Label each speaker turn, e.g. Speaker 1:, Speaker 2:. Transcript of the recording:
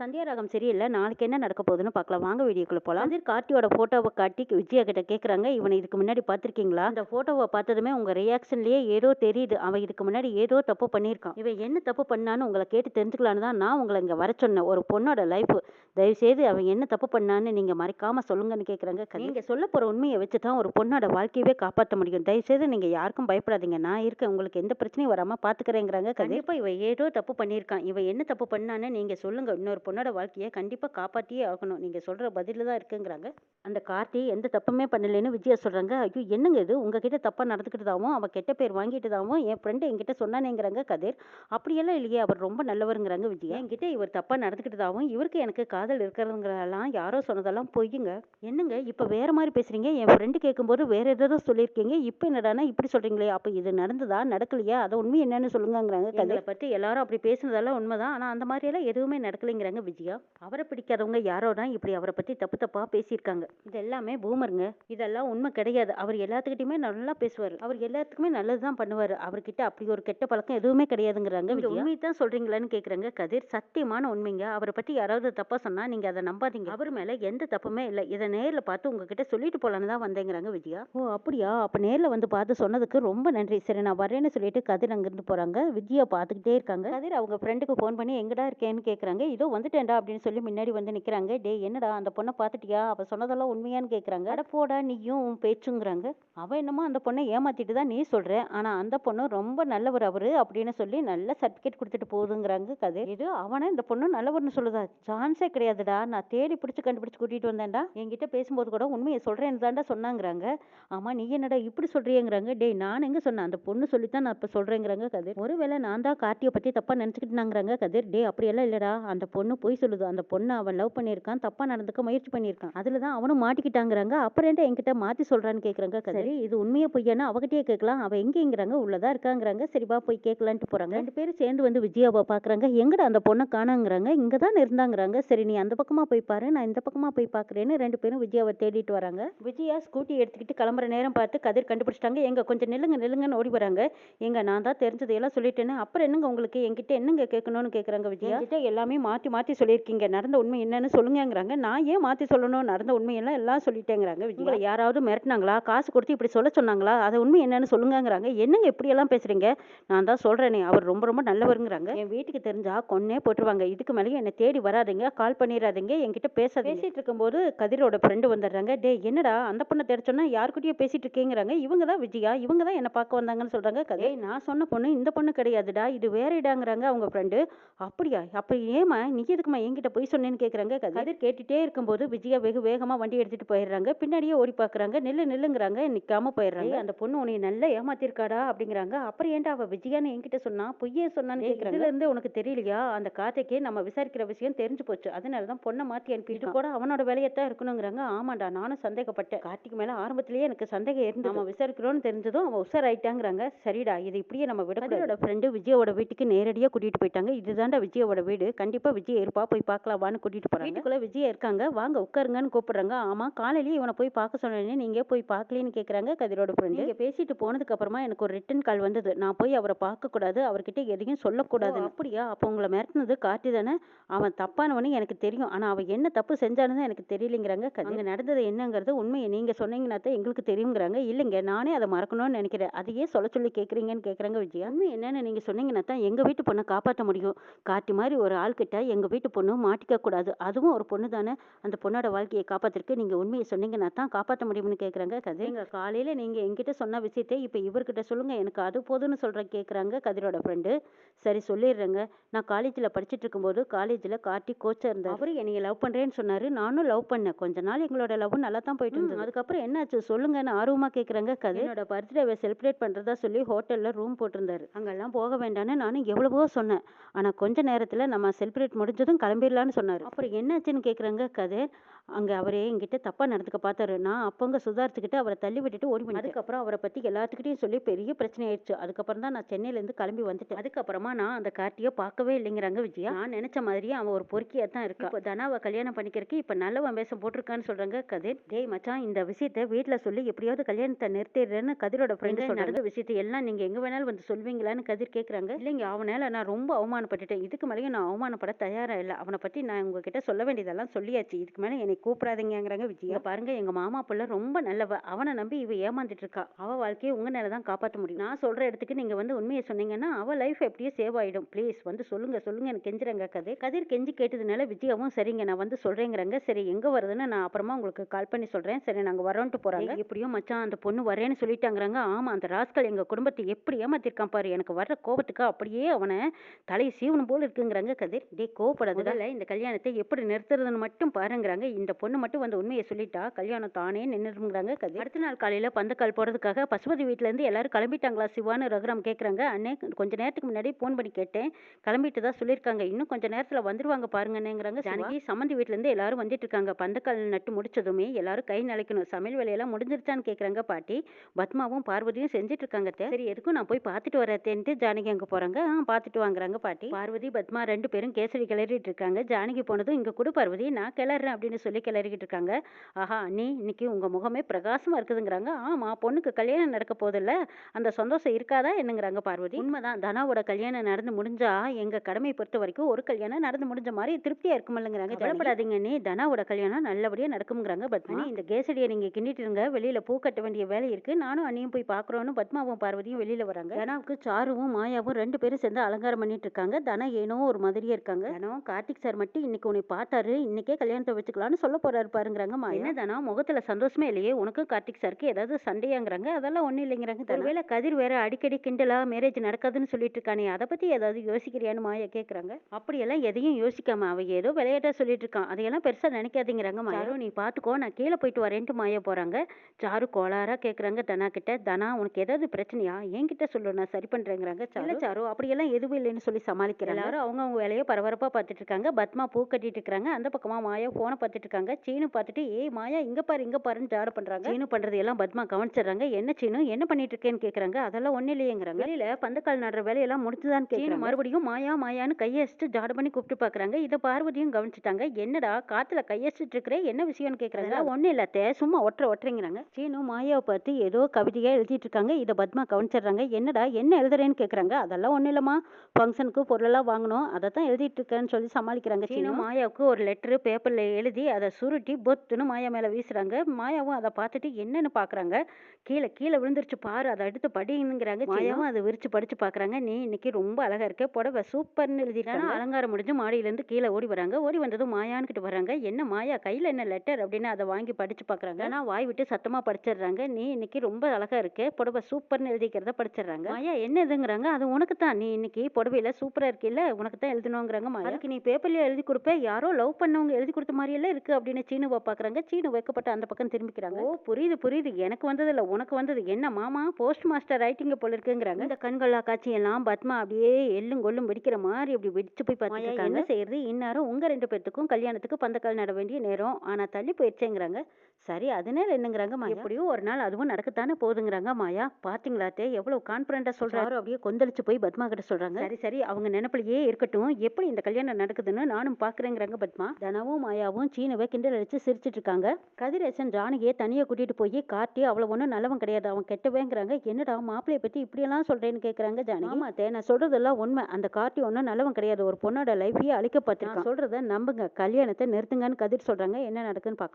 Speaker 1: சந்தியாராகம் சரியில்லை. நாளைக்கு என்ன நடக்க போகுதுன்னு பார்க்கலாம். வாங்க வீடியோக்குள்ள போகலாம் அதில் கார்த்தியோட ஃபோட்டோவை காட்டி விஜயா கிட்ட கேட்குறாங்க இவனை இதுக்கு முன்னாடி பார்த்துருக்கீங்களா? அந்த ஃபோட்டோவை பார்த்ததுமே உங்கள் ரியாக்ஷன்லேயே ஏதோ தெரியுது. அவன் இதுக்கு முன்னாடி ஏதோ தப்பு பண்ணியிருக்கான். இவன் என்ன தப்பு பண்ணான்னு உங்களை கேட்டு தெரிஞ்சுக்கலான்னு தான் நான் உங்களை இங்கே வர சொன்னேன். ஒரு பொண்ணோட லைஃப் தயவுசெய்து அவன் என்ன தப்பு பண்ணான்னு நீங்கள் மறைக்காமல் சொல்லுங்கன்னு கேட்குறாங்க நீங்கள் சொல்ல போகிற உண்மையை வச்சு தான் ஒரு பொண்ணோட வாழ்க்கையவே காப்பாற்ற முடியும். தயவுசெய்து நீங்கள் யாருக்கும் பயப்படாதீங்க. நான் இருக்கேன். உங்களுக்கு எந்த பிரச்சனையும் வராமல் பார்த்துக்கிறேங்கிறாங்க கண்டிப்பாக இவன் ஏதோ தப்பு பண்ணியிருக்கான். இவன் என்ன தப்பு பண்ணான்னு நீங்கள் சொல்லுங்கள் இன்னொரு பொண்ணோட வாழ்க்கையை கண்டிப்பாக காப்பாற்றியே ஆகணும். நீங்கள் சொல்கிற பதிலில் தான் இருக்குங்கிறாங்க. அந்த கார்த்தி எந்த தப்புமே பண்ணலைன்னு விஜயா சொல்கிறாங்க ஐயோ என்னங்க இது? உங்ககிட்ட தப்பாக நடந்துக்கிட்டதாகவும் அவள் கெட்ட பேர் வாங்கிட்டதாகவும் என் ஃப்ரெண்டு என்கிட்ட சொன்னானேங்கிறாங்க கதிர். அப்படியெல்லாம் இல்லையே அவர் ரொம்ப நல்லவருங்கிறாங்க விஜயா. என்கிட்ட இவர் தப்பாக நடந்துக்கிட்டதாகவும் இவருக்கு எனக்கு காதல் இருக்கிறதுங்கிறதெல்லாம் யாரோ சொன்னதெல்லாம் பொய்யுங்க. என்னங்க? இப்போ வேற மாதிரி பேசுறீங்க. என் ஃப்ரெண்டு கேட்கும்போது வேற ஏதோ சொல்லியிருக்கீங்க. இப்போ என்னடானா இப்படி சொல்றீங்களே. அப்போ இது நடந்ததா? நடக்கலையா? அதை உண்மை என்னன்னு சொல்லுங்கங்கிறாங்க கதிரை. பற்றி எல்லாரும் அப்படி பேசுனதெல்லாம் உண்மைதான். ஆனால் அந்த மாதிரியெல்லாம் எதுவுமே நடக்கலைங்கிறாங்க விஜயா. அவரை பிடிக்காதவங்க யாரோ தான் இப்படி அவரை பற்றி தப்பு தப்பாக பேசியிருக்காங்க. இது எல்லாமே பூமருங்க. இதெல்லாம் உண்மை கிடையாது. அவர் எல்லாத்துக்கிட்டையுமே நல்லா பேசுவார். அவர் எல்லாத்துக்குமே நல்லது தான் பண்ணுவார். அவர்கிட்ட அப்படி ஒரு கெட்ட பழக்கம் எதுவுமே கிடையாதுங்கிறாங்க உண்மையை தான் சொல்றீங்களான்னு கேட்குறாங்க கதிர் சத்தியமான உண்மைங்க. அவரை பற்றி யாராவது தப்பாக சொன்னால் நீங்கள் அதை நம்பாதீங்க. அவர் மேலே எந்த தப்புமே இல்லை. இதை நேரில் பார்த்து உங்ககிட்ட சொல்லிட்டு போகலான்னு தான் வந்தேங்கிறாங்க விஜயா. ஓ அப்படியா? அப்போ நேரில் வந்து பார்த்து சொன்னதுக்கு ரொம்ப நன்றி. சரி நான் வரேன்னு சொல்லிட்டு கதிர் அங்கேருந்து போகிறாங்க விஜயா பார்த்துக்கிட்டே இருக்காங்க. கதிர் அவங்க ஃப்ரெண்டுக்கு ஃபோன் பண்ணி எங்கடா இருக்கேன்னு கேட்குறாங்க இதோ வந்துட்டேன்டா அப்படின்னு சொல்லி முன்னாடி வந்து நிற்கிறாங்க டே என்னடா அந்த பொண்ணை பார்த்துட்டியா? அவள் சொன்னதெல்லாம் உண்மையான்னு கேட்குறாங்க அட போடா நீயும் உன் பேச்சுங்கிறாங்க. அவன் என்னமோ அந்த பொண்ணை ஏமாத்திட்டு தான் நீ சொல்கிற ஆனால் அந்த பொண்ணு ரொம்ப நல்லவர் அவர் அப்படின்னு சொல்லி நல்ல சர்டிஃபிகேட் கொடுத்துட்டு போகுதுங்கிறாங்க கதை. இது அவனை இந்த பொண்ணு நல்லவர்னு சொல்லுதா? சான்ஸே கிடையாதுடா. நான் தேடி பிடிச்சி கண்டுபிடிச்சி கூட்டிகிட்டு வந்தேன்டா. என்கிட்ட பேசும்போது கூட உண்மையை சொல்கிறேன்னு தான்டா சொன்னாங்கிறாங்க. ஆமாம் நீ என்னடா இப்படி சொல்றியேங்கிறாங்க. டேய் நான் எங்கே சொன்னேன்? அந்த பொண்ணு சொல்லித்தான் நான் இப்போ சொல்கிறேங்கிறாங்க கதிர் ஒருவேளை நான் தான் கார்த்தியை பற்றி தப்பாக நினச்சிக்கிட்டுனாங்கிறாங்க கதிர் டே அப்படியெல்லாம் இல்லைடா. அந்த பொண்ணு பொய் சொல்லுது. அந்த பொண்ணை அவன் லவ் பண்ணியிருக்கான் தப்பாக நடந்துக்க முயற்சி பண்ணியிருக்கான். அதில் தான் அவனும் மாட்டிக்கிட்டாங்கிறாங்க. அப்புறம் என்ன என்கிட்ட மாற்றி சொல்கிறான்னு கேட்குறாங்க சரி. இது உண்மையை பொய்யானா அவகிட்டயே கேட்கலாம். அவள் எங்கேங்கிறாங்க? உள்ளதா இருக்காங்கிறாங்க. சரிவா போய் கேட்கலான்ட்டு போகிறாங்க ரெண்டு பேரும் சேர்ந்து வந்து விஜயாவை பார்க்குறாங்க எங்கடா அந்த பொண்ணை காணாங்கிறாங்க? இங்கே தான் இருந்தாங்கிறாங்க. சரி நீ அந்த பக்கமாக போய் பாரு. நான் இந்த பக்கமாக போய் பார்க்குறேன்னு ரெண்டு பேரும் விஜயாவை தேடிட்டு வராங்க. விஜயா ஸ்கூட்டி எடுத்துக்கிட்டு கிளம்புற நேரம் பார்த்து கதிர் கண்டுபிடிச்சிட்டாங்க. எங்க கொஞ்சம் நில்லுங்க நில்லுங்கன்னு ஓடி வராங்க. எங்க நான் தான் தெரிஞ்சதையெல்லாம் சொல்லிட்டேன்னு. அப்புறம் என்னங்க உங்களுக்கு? என்கிட்ட என்னங்க கேட்கணும்னு கேட்குறாங்க விஜயா? எல்லாமே மாற்றி மாற்றி சொல்லியிருக்கீங்க நடந்த உண்மை என்னன்னு சொல்லுங்கங்கிறாங்க. நான் ஏன் மாற்றி சொல்லணும்? நடந்த உண்மையெல்லாம் எல்லாம் சொல்லிட்டேங்கிறாங்க உங்களை யாராவது மிரட்டினாங்களா? காசு கொடுத்து இப்படி சொல்ல சொன்னாங்களா? அதை உண்மை என்னன்னு சொல்லுங்கங்கிறாங்க. என்னங்க இப்படியெல்லாம் பேசுறீங்க? நான் தான் சொல்றேனே அவர் ரொம்ப ரொம்ப நல்லவருங்கிறாங்க. என் வீட்டுக்கு தெரிஞ்சா கொன்னே போட்டுருவாங்க. இதுக்கு மேலேயும் என்னை தேடி வராதீங்க கால் பண்ணிடாதீங்க என்கிட்ட பேச பேசிட்டு இருக்கும்போது கதிரோட ஃப்ரெண்டு வந்துடுறாங்க. டே என்னடா அந்த பொண்ணை தேட சொன்னா யாருக்கிட்டயோ பேசிட்டு இருக்கேங்கிறாங்க. இவங்க தான் விஜயா? இவங்க தான் என்ன பார்க்க வந்தாங்கன்னு சொல்றாங்க கதை நான் சொன்ன பொண்ணு இந்த பொண்ணு கிடையாதுடா. இது வேற இடாங்கிறாங்க அவங்க ஃப்ரெண்டு அப்படியா? அப்ப ஏமா நீ எதுக்குமா என்கிட்ட போய் சொன்னேன்னு கேக்குறாங்க கதிர்? கேட்டுட்டே இருக்கும்போது விஜயா வெகு வேகமா வண்டி எடுத்துட்டு போயிடுறாங்க. பின்னாடியே ஓடி பாக்குறாங்க நில்லு நில்லுங்கிறாங்க நிக்காம போயிடுறாங்க. அந்த பொண்ணு உன்னை நல்லா ஏமாத்திருக்காடா அப்படிங்கிறாங்க. அப்புறம் ஏன்டா அவ விஜயான்னு என்கிட்ட சொன்னா? பொய்யே சொன்னான்னு கேக்குறாங்க. இதுல இருந்து உனக்கு தெரியலையா? அந்த கார்த்திக்கு நம்ம விசாரிக்கிற விஷயம் தெரிஞ்சு போச்சு. அதனால தான் பொண்ணை மாத்தி அனுப்பி இது கூட அவனோட வேலையத்தான் இருக்கணுங்கிறாங்க. ஆமாடா நானும் சந்தேகப்பட்டேன். கார்த்திக் மேல ஆரம்பத்திலேயே எனக்கு சந்தேகம் இருந்து நம்ம விசாரிக்கிறோம்னு தெரிஞ்சதும் அவன் உஷாராயிட்டாங்கிறாங்க. சரிடா இது இப்படியே நம்ம விட ஃப்ரெண்டு விஜயோட வீட்டுக்கு நேரடியா கூட்டிட்டு போயிட்டாங்க. இதுதான்டா விஜயோட வீடு. கண்டிப்பா விஜய் இருப்பா போய் பார்க்கலாம் வான்னு கூட்டிட்டு போறாங்க. வீட்டுக்குள்ள விஜய் இருக்காங்க. வாங்க உட்காருங்கன்னு கூப்பிடுறாங்க. ஆமா காலையிலேயே இவனை போய் பார்க்க சொன்னேனே நீங்க போய் பார்க்கலன்னு கேக்குறாங்க கதிரோட ஃப்ரெண்டு நீங்க பேசிட்டு போனதுக்கு அப்புறமா எனக்கு ஒரு ரிட்டன் கால் வந்தது. நான் போய் அவரை பார்க்க கூடாது அவர்கிட்ட எதையும் சொல்லக்கூடாது அப்படியா? அப்போ உங்களை மிரட்டினது கார்த்தி தானே? அவன் தப்பானவனு எனக்கு தெரியும். ஆனா அவன் என்ன தப்பு செஞ்சான்னு எனக்கு தெரியலைங்கிறாங்க அங்க நடந்தது என்னங்கிறது உண்மையை நீங்க சொன்னீங்கன்னா தான் எங்களுக்கு தெரியுங்கிறாங்க. இல்லைங்க நானே அதை மறக்கணும்னு நினைக்கிறேன். அதையே சொல்ல சொல்லி கேக்குறீங்கன்னு கேக்குறாங்க விஜயா. என்னன்னு நீங்க சொன்னீங்கன்னா தான் எங்க வீட்டு பொண்ணை காப்பாற்ற முடியும். கார்த்தி மாதிரி ஒரு ஆள்கிட்ட எங்க வீட்டு பொண்ணு மாட்டிக்க கூடாது. அதுவும் ஒரு பொண்ணு தானே. அந்த பொண்ணோட வாழ்க்கையை காப்பாத்திருக்கு நீங்க உண்மையை சொன்னீங்கன்னா தான் காப்பாற்ற முடியும்னு கேக்குறாங்க கதை எங்க காலையில நீங்க என்கிட்ட சொன்ன விஷயத்தை இப்ப இவர்கிட்ட சொல்லுங்க. எனக்கு அது போதும்னு சொல்ற கேக்குறாங்க கதிரோட ஃப்ரெண்டு சரி சொல்லிடுறேங்க. நான் காலேஜில் படிச்சுட்டு இருக்கும்போது காலேஜில் கார்த்தி கோச்சாக இருந்தார். அவரு என்னைய லவ் பண்ணுறேன்னு சொன்னார். நானும் லவ் பண்ணேன். கொஞ்ச நாள் எங்களோட லவ் நல்லா தான் போயிட்டு இருந்தது. அதுக்கப்புறம் என்னாச்சு? சொல்லுங்கன்னு ஆர்வமாக கேட்குறாங்க கதை என்னோட பர்த்டேவை செலிப்ரேட் பண்ணுறதா சொல்லி ஹோட்டலில் ரூம் போட்டிருந்தாரு. அங்கெல்லாம் போக வேண்டாம்னு நானும் எவ்வளவோ சொன்னேன். ஆனால் கொஞ்ச நேரத்தில் நம்ம செலிப்ரேட் முடிஞ்சதும் கிளம்பிடலான்னு சொன்னார். அப்புறம் என்னாச்சுன்னு கேட்குறாங்க கதை அங்க அவரு என்கிட்ட தப்பா நடந்துக்க பார்த்தாரு நான் அப்பங்க சுதாரிச்சுக்கிட்டு அவரை தள்ளி விட்டுட்டு ஓடி போயிட்டேன். அதுக்கப்புறம் அவரை பத்தி எல்லாத்துக்கிட்டையும் சொல்லி பெரிய பிரச்சனை ஆயிடுச்சு. அதுக்கப்புறம் தான் நான் சென்னையில இருந்து கிளம்பி வந்துட்டேன். அதுக்கப்புறமா நான் அந்த கார்த்தியை பார்க்கவே இல்லைங்கிறாங்க விஜயா. நான் நினைச்ச மாதிரியே அவன் ஒரு பொறுக்கியா தான் இருக்கா. இப்போ தனாவை கல்யாணம் பண்ணிக்கிறதுக்கு இப்ப நல்லவன் வேஷம் போட்டிருக்கான்னு சொல்றாங்க கதிர். டேய் மச்சான் இந்த விஷயத்த வீட்ல சொல்லி எப்படியாவது கல்யாணத்தை நிறுத்திடுறேன்னு கதிரோட ஃப்ரெண்ட் நடந்த விஷயத்தை எல்லாம் நீங்க எங்க வேணாலும் வந்து சொல்வீங்களான்னு கதிர் கேக்குறாங்க. இல்லைங்க அவனால நான் ரொம்ப அவமானப்பட்டுட்டேன். இதுக்கு மேலேயும் நான் அவமானப்பட தயாரா இல்லை. அவனை பத்தி நான் உங்ககிட்ட சொல்ல வேண்டியதெல்லாம் சொல்லியாச்சு. இதுக்கு மேல என்னை கூப்பிடாதீங்கங்கிறாங்க விஜயா. பாருங்க எங்க மாமா புள்ள ரொம்ப நல்லவ. அவனை நம்பி இவ ஏமாந்துட்டு இருக்கா அவ வாழ்க்கையை உங்க மேல தான் காப்பாற்ற முடியும். நான் சொல்ற இடத்துக்கு நீங்க வந்து உண்மையை சொன்னீங்கன்னா அவ லைஃப் எப்படியே சேவ் ஆயிடும். ப்ளீஸ் வந்து சொல்லுங்க சொல்லுங்க. எனக்கு கெஞ்சுறாங்க கதிர் கதிர் கெஞ்சி கேட்டதுனால விஜயாவும் சரிங்க நான் வந்து சொல்றேங்கிறாங்க. சரி எங்க வருதுன்னு நான் அப்புறமா உங்களுக்கு கால் பண்ணி சொல்றேன். சரி நாங்க வரோன்ட்டு போறாங்க. எப்படியோ மச்சான் அந்த பொண்ணு வரேன்னு சொல்லிட்டாங்கிறாங்க. ஆமா அந்த ராஸ்கல் எங்க குடும்பத்தை எப்படி ஏமாத்திருக்கான் பாரு. எனக்கு வர்ற கோபத்துக்கு அப்படியே அவனை தலையை சீவனம் போல இருக்குங்கிறாங்க கதிர். டே கோவப்படாததால இந்த கல்யாணத்தை எப்படி நிறுத்துறதுன்னு மட்டும் பாருங்கிறாங்க. இந்த பொண்ணு மட்டும் வந்து உண்மையை சொல்லிட்டா? கல்யாணம் தானே நின்றுங்கிறாங்க கதிர். அடுத்த நாள் காலையில பந்தக்கால் போறதுக்காக பசுபதி வீட்ல இருந்து எல்லாரும் கிளம்பிட்டாங்களா சிவான்னு ரகுராம் கேக்குறாங்க. அண்ணே கொஞ்ச நேரத்துக்கு முன்னாடி ஃபோன் பண்ணி கேட்டேன். கிளம்பிட்டு தான் சொல்லியிருக்காங்க. இன்னும் கொஞ்ச நேரத்துல வந்துருவாங்க பாருங்கன்னுங்கிறாங்க ஜானகி சம்மந்தி வீட்ல இருந்து எல்லாரும் வந்துட்டு இருக்காங்க பந்தக்கால் நட்டு முடிச்சதுமே எல்லாரும் கை நிலைக்கணும் சமையல் வேலையெல்லாம் முடிஞ்சிருச்சான்னு கேக்குறாங்க பாட்டி. பத்மாவும் பார்வதியும் செஞ்சுட்டு இருக்காங்க. சரி எதுக்கும் நான் போய் பார்த்துட்டு வரத்தேன்ட்டு ஜானகி அங்க போறாங்க. ஆ பார்த்துட்டு வாங்குறாங்க பாட்டி. பார்வதி பத்மா ரெண்டு பேரும் கேசரி கிளறிட்டு இருக்காங்க ஜானகி போனதும் இங்க கொடு பார்வதி நான் கிளறேன் அப்படின்னு சொல்லி கிளறிக்கிட்டு இருக்காங்க ஆஹா அண்ணி இன்னைக்கு உங்க முகமே பிரகாசமா இருக்குதுங்கிறாங்க. ஆமா பொண்ணுக்கு கல்யாணம் நடக்க போதில்ல அந்த சந்தோஷம் இருக்காதா என்னங்கிறாங்க பார்வதி. உண்மைதான் தனாவோட கல்யாணம் நடந்து முடிஞ்சா எங்க கடமை பொறுத்த வரைக்கும் ஒரு கல்யாணம் நடந்து முடிஞ்ச மாதிரி திருப்தியா இருக்குமில்லங்கிறாங்க. கவலைப்படாதீங்க நீ தனாவோட கல்யாணம் நல்லபடியா நடக்கும்ங்கிறாங்க பத்மா. இந்த கேசடியை நீங்க கிண்டிட்டு இருங்க வெளியில பூ கட்ட வேண்டிய வேலை இருக்கு. நானும் அண்ணியும் போய் பாக்குறோன்னு பத்மாவும் பார்வதியும் வெளியில வராங்க. தனாவுக்கு சாருவும் மாயாவும் ரெண்டு பேரும் சேர்ந்து அலங்காரம் பண்ணிட்டு இருக்காங்க தனா ஏனோ ஒரு மாதிரியே இருக்காங்க. தனம் கார்த்திக் சார் மட்டும் இன்னைக்கு உன்னை பார்த்தாரு. இன்னைக்கே கல்யாணத்தை வச்சுக்கலாம்னு சொல்ல போறாரு பாருங்கிறாங்க மாயா. என்ன தானா முகத்துல சந்தோஷமே இல்லையே? உனக்கும் கார்த்திக் சாருக்கு ஏதாவது சண்டையாங்கிறாங்க? அதெல்லாம் ஒண்ணும் இல்லைங்கிறாங்க ஒருவேளை கதிர் வேற அடிக்கடி கிண்டலா மேரேஜ் நடக்காதுன்னு சொல்லிட்டு இருக்கானே அதை பத்தி ஏதாவது யோசிக்கிறியான்னு மாயா கேக்குறாங்க. அப்படியெல்லாம் எதையும் யோசிக்காம அவ ஏதோ விளையாட்டா சொல்லிட்டு இருக்கான் அதையெல்லாம் பெருசா நினைக்காதீங்கிறாங்க மாயா. "சாரு, நீ பாத்துக்கோ நான் கீழே போயிட்டு வரேன்ட்டு மாயா போறாங்க. சாரு கோளாரா கேக்குறாங்க தனா கிட்ட. தனா உனக்கு ஏதாவது பிரச்சனையா? என்கிட்ட சொல்லு நான் சரி பண்றேங்கிறாங்க இல்ல சாரு அப்படியெல்லாம் எதுவும் இல்லைன்னு சொல்லி சமாளிக்கிறாங்க. எல்லாரும் அவங்க அவங்க வேலையை பரபரப்பா பார்த்துட்டு இருக்காங்க பத்மா பூ கட்டிட்டு இருக்காங்க அந்த பக்கமா மாயா போனை பார்த்துட்டு இருக்காங்க சீனு பார்த்துட்டு ஏய் மாயா இங்க பாரு இங்க பாருன்னு ஜாட பண்றாங்க. சீனு பண்றது எல்லாம் பத்மா கவனிச்சிடுறாங்க. என்ன சீனு? என்ன பண்ணிட்டு இருக்கேன்னு கேக்குறாங்க? அதெல்லாம் ஒண்ணு இல்லையேங்கிறாங்க. வெளியில பந்தக்கால் நடுற வேலையெல்லாம் முடிச்சுதான் கேக்குறாங்க. மறுபடியும் மாயா மாயான்னு கையடிச்சுட்டு ஜாட பண்ணி கூப்பிட்டு பாக்குறாங்க. இதை பார்வதியும் கவனிச்சுட்டாங்க. என்னடா காத்துல கையடிச்சிட்டு இருக்கிற என்ன விஷயம்னு கேக்குறாங்க? ஒண்ணு இல்ல அத்தை, சும்மா ஒற்ற ஒற்றைங்கிறாங்க சீனு மாயாவை பார்த்து ஏதோ கவிதையா எழுதிட்டு இருக்காங்க இதை பத்மா கவனிச்சிடுறாங்க. என்னடா என்ன எழுதுறேன்னு கேக்குறாங்க? அதெல்லாம் ஒண்ணு இல்லம்மா. ஃபங்க்ஷனுக்கு பொருளெல்லாம் வாங்கணும். அதை தான் எழுதிட்டு இருக்கேன்னு சொல்லி சமாளிக்கிறாங்க சீனு. மாயாவுக்கு ஒரு லெட்டர் பேப்பர்ல எழுதி அதை சுருட்டி பொத்துன்னு மாயா மேல வீசுறாங்க. மாயாவும் அதை பார்த்துட்டு என்னன்னு பாக்குறாங்க. கீழே கீழே விழுந்துருச்சு பாரு அதை அடுத்து படிங்கிறாங்க மாயாவும் அதை விரிச்சு படிச்சு பாக்குறாங்க. நீ இன்னைக்கு ரொம்ப அழகா இருக்க புடவை சூப்பர்னு எழுதிட்டாங்க அலங்காரம் முடிஞ்சு மாடியில இருந்து கீழே ஓடி வராங்க. ஓடி வந்ததும் மாயான்கிட்ட வராங்க. என்ன மாயா கையில என்ன லெட்டர்? அப்படின்னு அதை வாங்கி படிச்சு பாக்குறாங்க. ஆனா வாய் விட்டு சத்தமா படிச்சிடுறாங்க. நீ இன்னைக்கு ரொம்ப அழகா இருக்க புடவை சூப்பர்னு எழுதிக்கிறத படிச்சிடுறாங்க. மாயா என்ன இதுங்கிறாங்க? அது உனக்கு தான். நீ இன்னைக்கு புடவையில சூப்பரா இருக்கில்ல உனக்கு தான் எழுதணுங்கிறாங்க மாயா. அதுக்கு நீ பேப்பர்லயே எழுதி கொடுப்ப. யாரோ லவ் பண்ணவங்க எழுதி கொடுத்த மாதிரி எல்லாம் இருக்கு அப்படின்னு சீனுவை பாக்குறாங்க. சீனு வைக்கப்பட்ட அந்த பக்கம் திரும்பிக்கிறாங்க. ஓ புரியுது புரியுது. எனக்கு வந்தது இல்ல உனக்கு வந்தது. என்ன மாமா? போஸ்ட் மாஸ்டர் ரைட்டிங்க போல இருக்குங்கிறாங்க. இந்த கண்கொள்ளா காட்சி எல்லாம் பத்மா அப்படியே எள்ளும் கொள்ளும் வெடிக்கிற மாதிரி அப்படி வெடிச்சு போய் பார்த்துட்டு என்ன செய்யறது இந்நேரம் உங்க ரெண்டு பேர்த்துக்கும் கல்யாணத்துக்கு பந்தக்கால் நட வேண்டிய நேரம். ஆனா தள்ளி போயிடுச்சேங்கிறாங்க சரி அதனால என்னங்கிறாங்க மாயா? எப்படியும் ஒரு நாள் அதுவும் நடக்கத்தானே போகுதுங்கிறாங்க மாயா. பாத்தீங்களாத்தே எவ்வளவு கான்பிடண்டா சொல்றாரு. அப்படியே கொந்தளிச்சு போய் பத்மா கிட்ட சொல்றாங்க. சரி சரி அவங்க நினைப்பிலேயே இருக்கட்டும். எப்படி இந்த கல்யாணம் நடக்குதுன்னு நானும் பாக்குறேங்கிறாங்க பத்மா. தனவும் மாயாவும் சீனவை கிண்டல் அடிச்சு சிரிச்சிட்டு இருக்காங்க. கதிரேசன் ஜானகியை தனியா கூட்டிட்டு போய் காட்டி அவ்வளவு ஒண்ணும் நல்லவன் கிடையாது அவன் கெட்டவேங்கிறாங்க. என்னடா மாப்பிளைய பத்தி இப்படியெல்லாம் சொல்றேன்னு கேக்குறாங்க ஜானகி. ஆமா நான் சொல்றதெல்லாம் உண்மை. அந்த கார்த்தி ஒன்றும் நல்லவன் கிடையாது. ஒரு பொண்ணோட லைஃபையே அழிக்க பார்த்துருக்கான் சொல்றத நம்புங்க. கல்யாணத்தை நிறுத்துங்கன்னு கதிர் சொல்றாங்க. என்ன நடக்குன்னு பார்க்க